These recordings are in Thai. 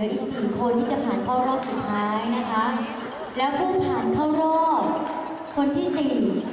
ลืออีก 4 คนที่จะผ่านเข้ารอบสุดท้ายนะคะ แล้วผู้ผ่านเข้ารอบ คนที่ 4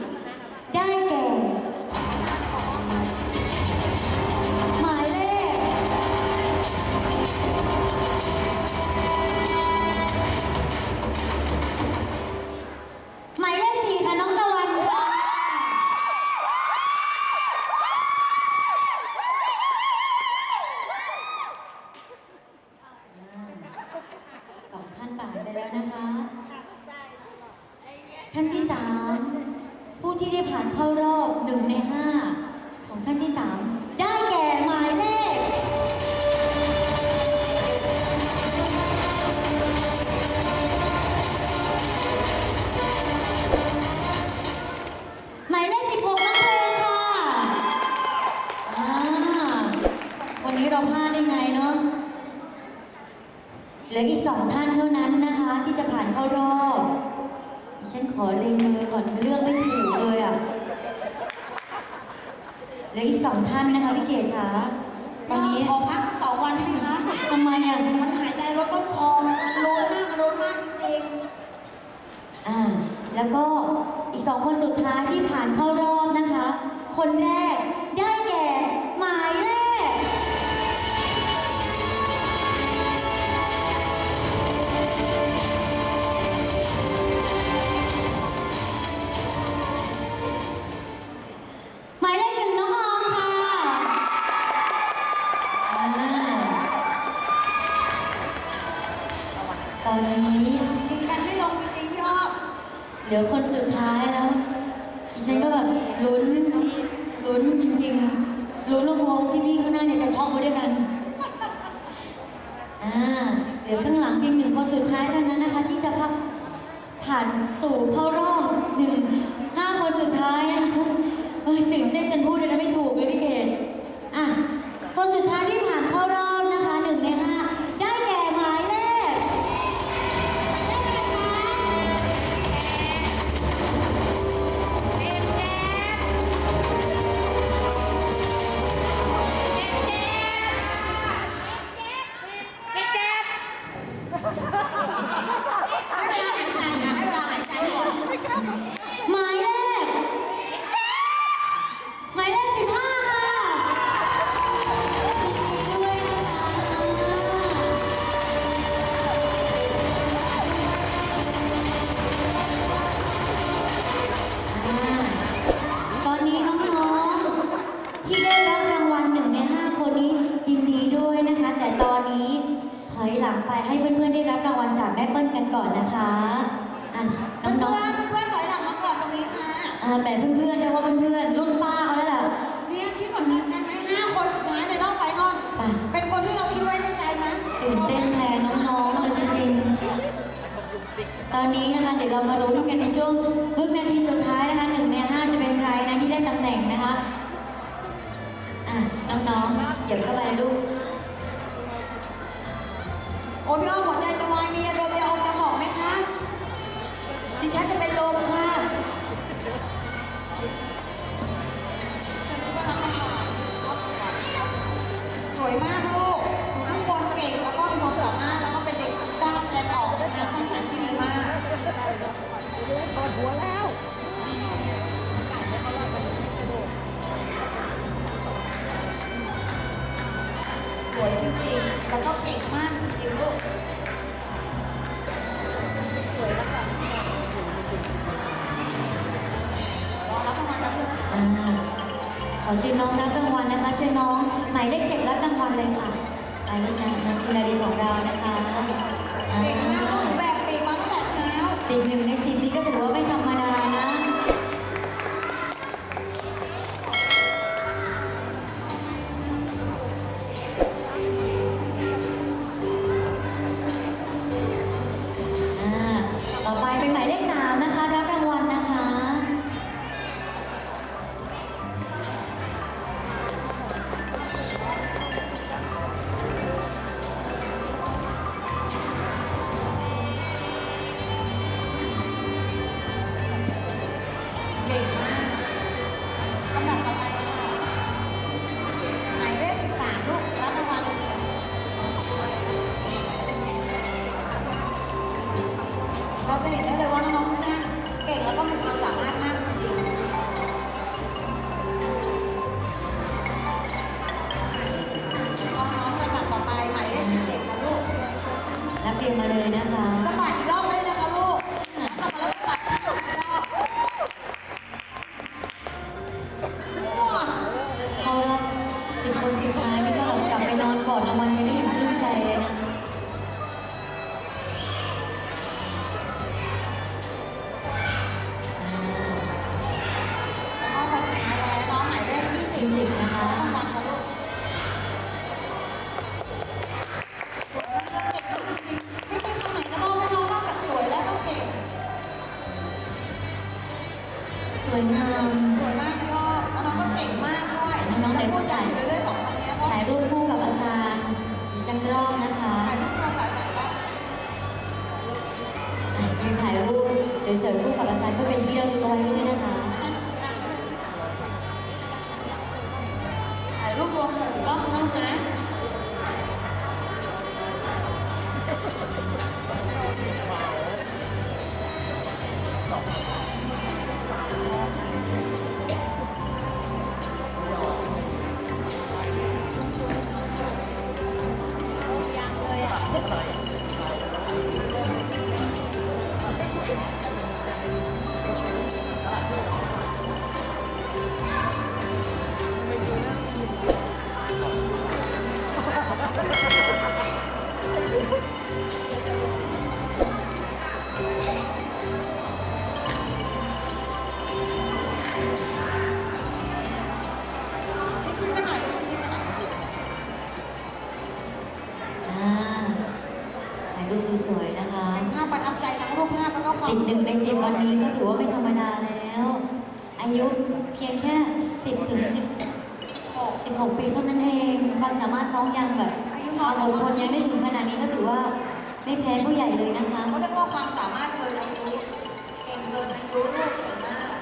ฉันขอเล็งมือก่อนเลือกไม่ถูกเลยอะเหลืออีกสองท่านนะคะพี่เกดคะตอนนี้ขอพักสักสองวันได้ไหมคะทำไมอะมันหายใจลดต้นคอมันร้อนมากมันร้อนมากจริงอ่าแล้วก็อีกสองคนสุดท้ายที่ผ่านเข้ารอบนะคะ คนแรกได้แก่ อนนี้ยิงกันไม่ลงจริงๆพี่อ้อมเหลือคนสุดท้ายแล้วดิฉันก็แบบลุ้นลุ้นจริงๆลุ้นลูกวงพี่ๆข้างหน้าเนี่ยจะช็อกไปด้วยกันอ่าเหลือข้างหลังเพียงหนึ่งคนสุดท้ายเท่านั้นนะคะ ที่จะพักผ่านสู่เข้ารอบหนึ่งห้าคนสุดท้ายนะคะเฮ้ยตื่นเต้นจนพูดเลยนะไม่ถูก ยหลังไปให้เพื่อนๆได้รับรางวัลจากแม่เปิ้ลกันก่อนนะคะอะเพื่อนน้องๆเพื่อนๆถอยหลังมาก่อนตรงนี้ค่ะ ๆอ่าแต่เพื่อนๆจะว่าเพื่อนๆรุ่นป้าเขาแล้วล่ะ เนี่ยคิดเหมือนกันไหมห้าคนสุดท้ายในรอบไฟนอลไปเป็นคนที่เราคิดไว้ในใจนะตื่นเต้นแทนน้องๆเลยจริงๆ ตอนนี้นะคะเดี๋ยวเรามาลุ้นกันในช่วงครึ่งนาทีสุดท้ายนะคะหนึ่งในห้าจะเป็นใครนะที่ได้ตำแหน่งนะคะ อะน้องๆเดี๋ยวเข้าไปลูก โอ้พี่อ้อมหัวใจจะวายมีอารมยาอมจะบอกไหมคะดิฉันจะเป็นลมค่ะ 감사합니다. ถ่ายรูปรวมกันอีกรองนะ ผู้ใหญ่เลยนะคะเขาเรียกว่าความสามารถเกินอายุเก่งเกินอายุลูกเก่งมาก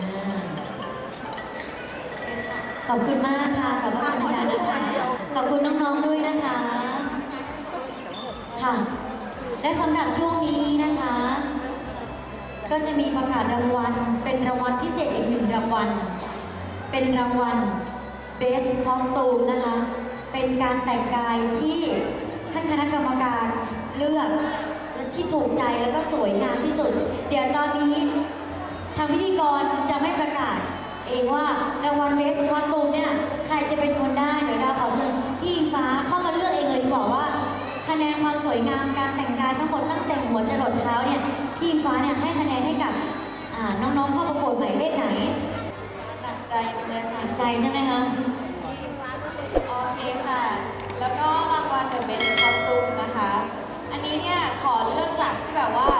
อ่าโอเคค่ะขอบคุณมากค่ะขอบคุณอาจารย์นะคะขอบคุณน้องๆด้วยนะคะ ค่ะ และสำหรับช่วงนี้นะคะ ก็จะมีประกาศรางวัล เป็นรางวัลพิเศษอีกหนึ่งรางวัล เป็นรางวัล Best Costume นะคะ เป็นการแต่งกายที่ท่านคณะกรรมการเลือกที่ถูกใจแล้วก็สวยงามที่สุด เดี๋ยวตอนนี้ทางพิธีกรจะไม่ประกาศ เองว่ารางวัลเบสคอสตูมเนี่ยใครจะเป็นคนได้เดี๋ยวดาวขอเชิญพี่ฟ้าเข้ามาเลือกเองเลยดีกว่าว่า คะแนนความสวยงามการแต่งกายทั้งหมดตั้งแต่หัวจรดเท้าเนี่ยพี่ฟ้าเนี่ยให้คะแนนให้กับน้องๆเข้าประกวดหมายเลขไหนใจเลยค่ะหนักใจใช่ไหมคะ ขอเลือกจากที่แบบว่า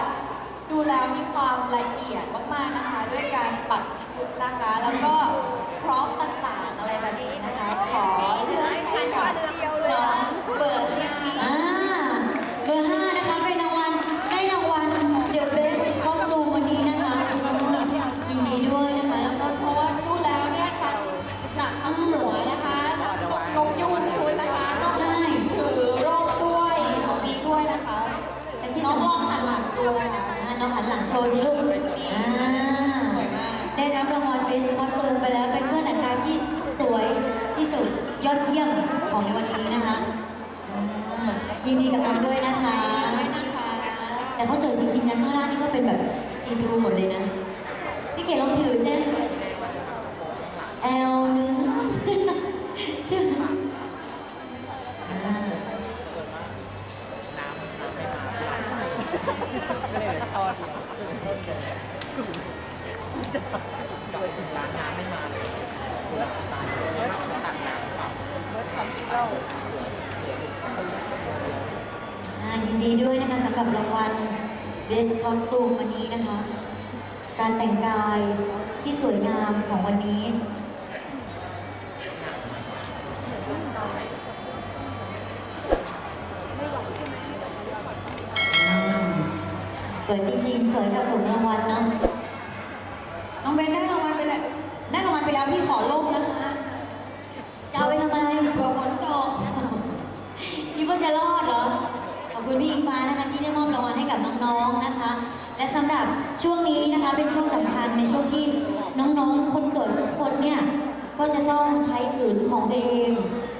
ดูแล้วมีความละเอียดมากๆนะคะ ด้วยการปักชุดนะคะ แล้วก็พร้อมต่างๆ อ่ายินดีด้วยนะคะสำหรับรางวัล Best Costume วันนี้นะคะ การแต่งกายที่สวยงามของวันนี้ วยจริงๆ สวยกับสมรางวัลเนาะน้องเบนได้รางวัลไปแล้วได้รางวัลไปแล้วพี่ขอร่มนะคะจะเอาไปทำอะไรเผื่อฝนตกคิดว่าจะรอดเหรอ ขอบคุณพี่อิงฟ้านะคะที่ได้มอบรางวัลให้กับน้องๆนะคะ และสำหรับช่วงนี้นะคะเป็นช่วงสำคัญในช่วงที่น้องๆ คนสวยทุกคนเนี่ยก็จะต้องใช้กลืนของตัวเอง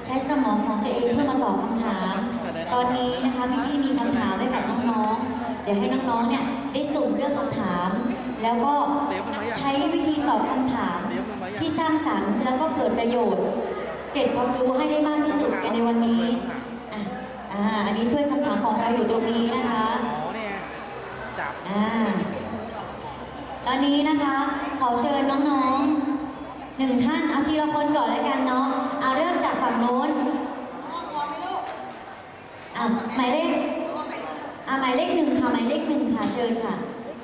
ใช้สมองของตัวเองเพื่อมาตอบคำถาม ตอนนี้นะคะพี่ๆมีคำถามให้กับน้องๆ ดี๋ยวให้น้องๆ เนี่ยได้สุ่มเลือกคำถาม แล้วก็ใช้วิธีตอบคำถาม ที่สร้างสรรค์แล้วก็เกิดประโยชน์ เก็บความรู้ให้ได้มากที่สุดกันในวันนี้อะอ่าอันนี้ถ้วยคำถามของเราอยู่ตรงนี้นะคะอ๋อเนี่ยจับอ่าตอนนี้นะคะ ขอเชิญน้องๆหนึ่งท่านเอาทีละคนก่อนแล้วกันเนาะเอาเริ่มจากฝั่งโน้นน้องพร้อมไหมลูกอะหมายเลขน้องไปอะ หมายเลขหนึ่งค่ะหมายเลขหนึ่งค่ะเชิญค่ะ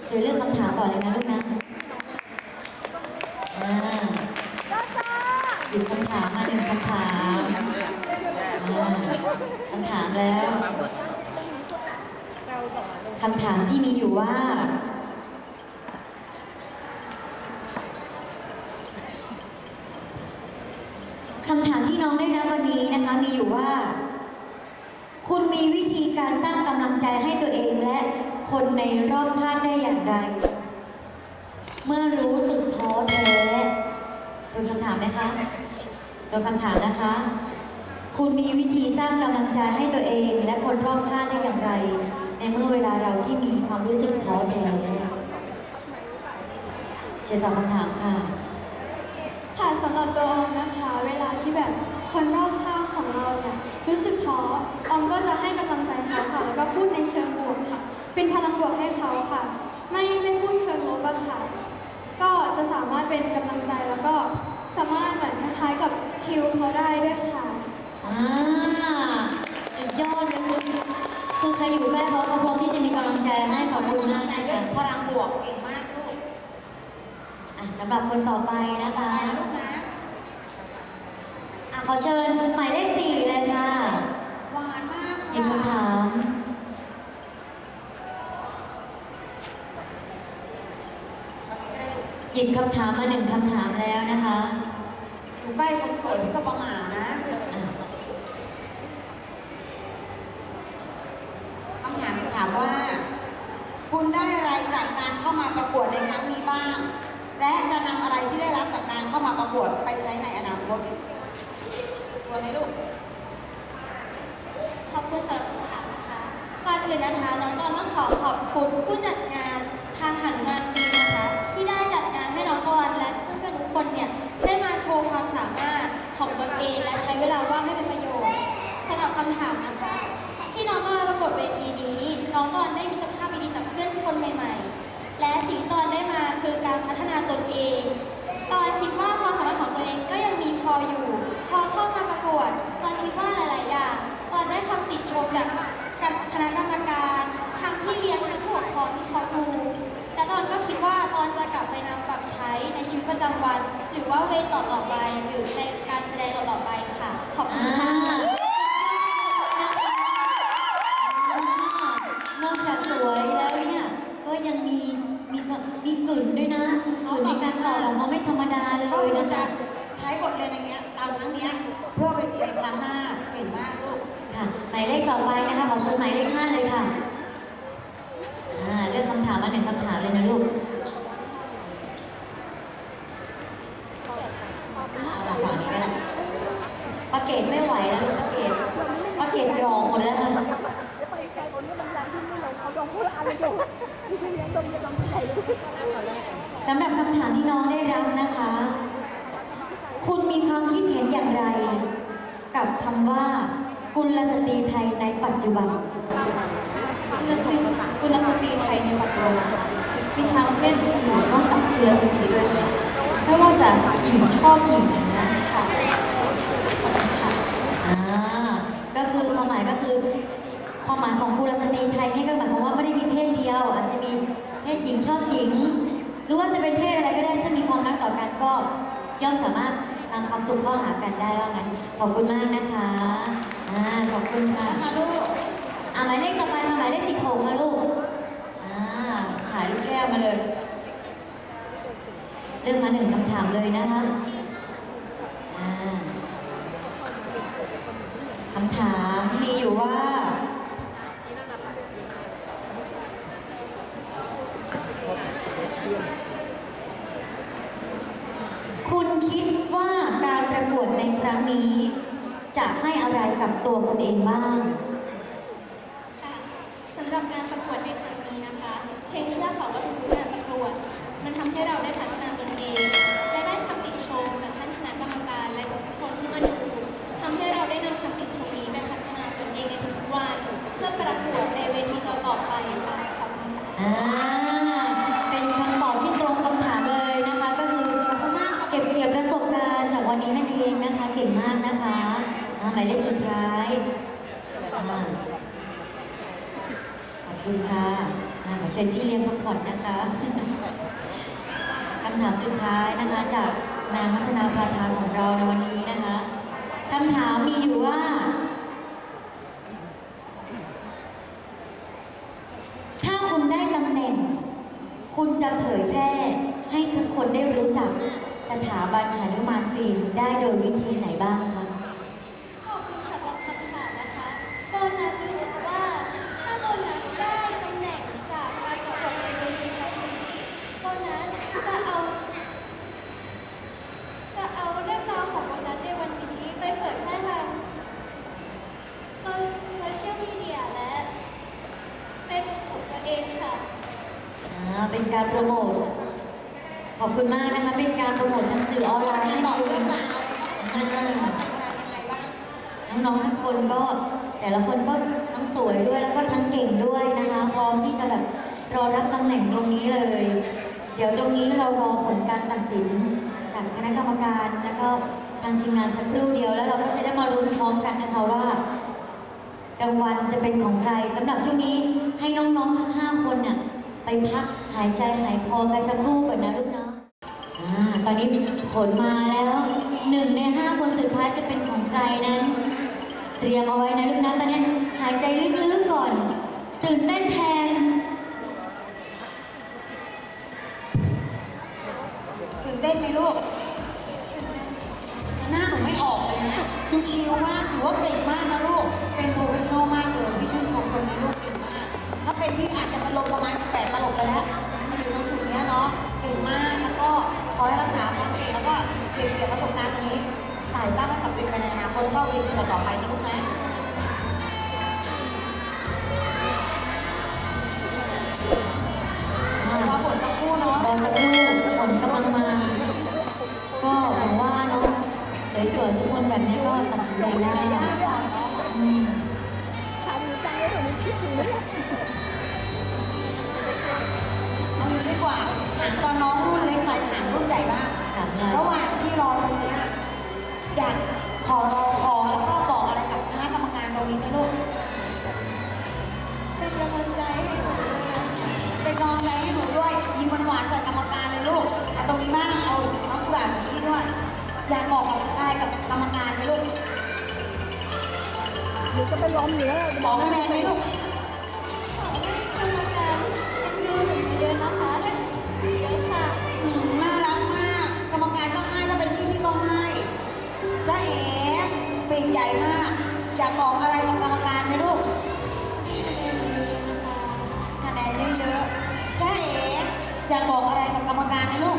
เชิญเลือกคำถามก่อนเลยนะลูกนะอ่าหยิบคำถามมาหนึ่งคำถามอ่าคำถามแล้วคำถามที่มีอยู่ว่า คำถามที่น้องได้รับวันนี้นะคะมีอยู่ว่า คุณมีวิธีการสร้างกำลังใจให้ตัวเองและคนในรอบข้างได้อย่างไร เมื่อรู้สึกท้อแท้ทวนคำถามไหมคะทวนคำถามนะคะ คุณมีวิธีสร้างกำลังใจให้ตัวเอง และคนรอบข้างได้อย่างไร ในเมื่อเวลาเราที่มีความรู้สึกท้อแท้เชิญตอบคำถามค่ะ ค่ะสำหรับตัวออมนะคะ เวลาที่แบบคนรอบข้าง ของเราเนี่ยรู้สึกท้อออมก็จะให้กำลังใจเขาค่ะ แล้วก็พูดในเชิงบวกค่ะ เป็นพลังบวกให้เขาค่ะ ไม่ไม่พูดเชิงลบอะค่ะ ก็จะสามารถเป็นกำลังใจแล้วก็สามารถเหมือนคล้ายๆกับฮิวเขาได้ด้วยค่ะ อ่าสุดยอดเลยคือคือใครอยู่ใกล้เขาก็พร้อมที่จะมีกำลังใจให้ขอบคุณกำลัมางกใจค่ะด้วยพลังบวกเก่งมากลูกอะสำหรับคนต่อไปนะต่อคะ ไปนะลูกนะ อะขอเชิญหมายเลขสี่เลยค่ะหวานมากหยิบค่ะคำถามตอนนี้ก็ได้ลูกหยิบคำถามมาหนึ่งคำถามแล้วนะคะอยู่ใกล้คนสวยพี่ก็ประมาทนะอะคำถามถามว่า คุณได้อะไรจากการเข้ามาประกวดในครั้งนี้บ้าง และจะนำอะไรที่ได้รับจากการเข้ามาประกวดไปใช้ในอนาคต ตัวนี้ลูก ขอบคุณสำหรับคำถามนะคะ ก่อนอื่นนะคะน้องตอนต้องขอขอบคุณผู้จัดงานทางหันุมานฟิล์มนะคะ ที่ได้จัดงานให้น้องตะวันและเพื่อนๆทุกคนเนี่ยได้มาโชว์ความสามารถของตนเองและใช้เวลาว่างให้เป็นประโยชน์สำหรับคำถามนะคะ ที่น้องตอนประกวดเวทีนี้ น้องตะวันได้มิตรภาพดีๆจากเพื่อนคนใหม่ ๆ และสิ่งที่ตอนได้มาคือการพัฒนาตนเอง ว่าหลาย ๆ อย่างตอนได้คำติชมจากกับคณะกรรมการทั้งพี่เลี้ยงทั้งผู้ปกครองที่เขาดู และตอนก็คิดว่าตอนจะกลับไปนำปรับใช้ในชีวิตประจำวัน หรือว่าเวทต่อ ๆ ไป หรือในการแสดงต่อ ๆ ไปค่ะ ขอบคุอ่าณค่ะ นอกจากสวยแล้วเนี่ยก็ยังมีมีสมีกลิ่นด้วยนะกลิ่นในการตอบของเขาไม่ธรรมดาเลยก็คือนะจะจ๊ะ ใช้บทเรียนอย่างเงี้ยตามครั้งเนี้ย เพื่อไปทีในครั้งหน้าเก่งมากลูกค่ะหมายเลขต่อไปนะคะขอเชิญหมายเลขห้าเลยค่ะ นอกจากกุลสตรีด้วยค่ะไม่ว่าจะหญิงชอบหญิงนะค่ะค่ะอ่าก็คือความหมายก็คือความหมายของกุลสตรีไทยนี่ก็หมายความว่าไม่ได้มีเพศเดียว อาจจะมีเพศหญิงชอบหญิง หรือว่าจะเป็นเพศอะไรก็ได้ถ้ามีความรักต่อกันก็ย่อมสามารถนำความสุขเข้าหากันได้ว่างั้นขอบคุณมากนะคะอ่าขอบคุณค่ะมาลูกอ่าหมายเลขต่อไปค่ะหมายเลขสิบหกค่ะลูกอ่าฉายลูกแก้วมาเลย เลือกมาหนึ่งคำถามเลยนะคะคำถามมีอยู่ว่า คุณคิดว่าการประกวดในครั้งนี้ จะให้อะไรกับตัวคุณเองบ้าง นี้นั่นเองนะคะเก่งมากนะคะอ่าหมายเลขสุดท้ายอ่าขอบคุณค่ะอ่ามาเชิญพี่เลี้ยงพักผ่อนนะคะคำถามสุดท้ายนะคะจากนางมัฒนาพาทานของเราในวันนี้นะคะคำถามมีอยู่ว่า ถ้าคุณได้ตำแหน่ง คุณจะเผยแพร่ให้ทุกคนได้รู้จัก สถาบันหนุมานฟิล์มได้โดยวิธีไหนบ้างคะ คนก็แต่ละคนก็ทั้งสวยด้วยแล้วก็ทั้งเก่งด้วยนะคะ พร้อมที่จะแบบรอรับตำแหน่งตรงนี้เลย เดี๋ยวตรงนี้เรารอผลการตัดสิน จากคณะกรรมการแล้วก็ทางทีมงานสักครู่เดียว แล้วเราก็จะได้มารุ้นพร้อมกันนะคะว่ารางวัลจะเป็นของใครสำหรับช่วงนี้ให้น้องๆทั้ง 5 คนน่ะไปพักหายใจหายคอกันสักครู่ก่อนนะลูกเนาะอ่าตอนนี้ผลมาแล้วหนึ่งในห้าคนสุดท้ายจะเป็นของใครนั้น เตรียมเอาไว้นะลูกนะตอนนี้หายใจลึกๆก่อน ตื่นเต้นแทน ตื่นเต้นไหมลูก หน้าหนูไม่ออกเลยนะดูชิลมากถือว่าเก่งมากนะลูก เป็นโปรเฟชชั่นอลมากเลยพี่ชื่นชมคนนี้ลูกเก่งมาก ถ้าเป็นพี่อาจจะตลกประมาณ18ตลกไปแล้วมาอยู่ตรงจุดเนี้ยเนาะเก่งมากแล้วก็ขอให้รักษาความเก่งแล้วก็เก็บเกี่ยวประสบการณ์ตรงนี้ ถ่ายตั้งไว้กับตัวเองไปในอนาคตแล้วก็เวทีต่อๆไปนะลูกนะรอผลสักครู่เนาะรอสักครู่ผลกำลังมา ก็หวังว่าเนาะสวยๆทุกคนแบบนี้ก็ตัดสินใจได้แต่ยากกว่าเนาะอืมเอางี้ดีกว่าถามตอนน้องรุ่นเล็กไปถามรุ่นใหญ่บ้างถามเลยระหว่างที่รอตรง แนนเยอะๆจ้าเอ๋อยากบอกอะไรกับกรรมการไหมลูก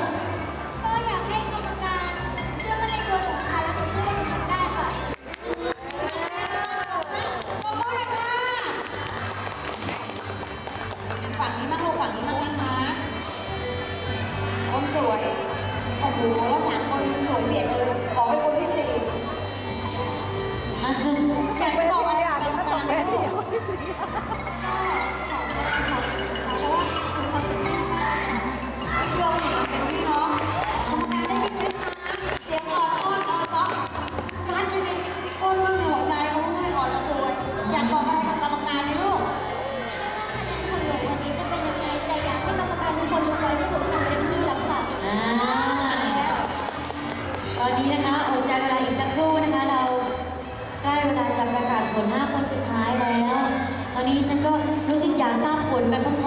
ก็อยากให้กรรมการเชื่อมั่นในตัวหนูค่ะและหนูเชื่อว่าหนูทำได้ค่ะขอบคุณเลยค่ะฝั่งนี้บ้างลูกฝั่งนี้บ้างนะคะคนสวย โอ้โหแล้วสามคนนี้สวยเบียดกันเลยขอเป็นคนที่สี่อยากไปบอกอะไรกับกรรมการไหมลูก ประกาศผล5คนสุดท้ายแล้ว ตอนนี้ฉันก็รู้สึกอยากทราบผลไปพร้อม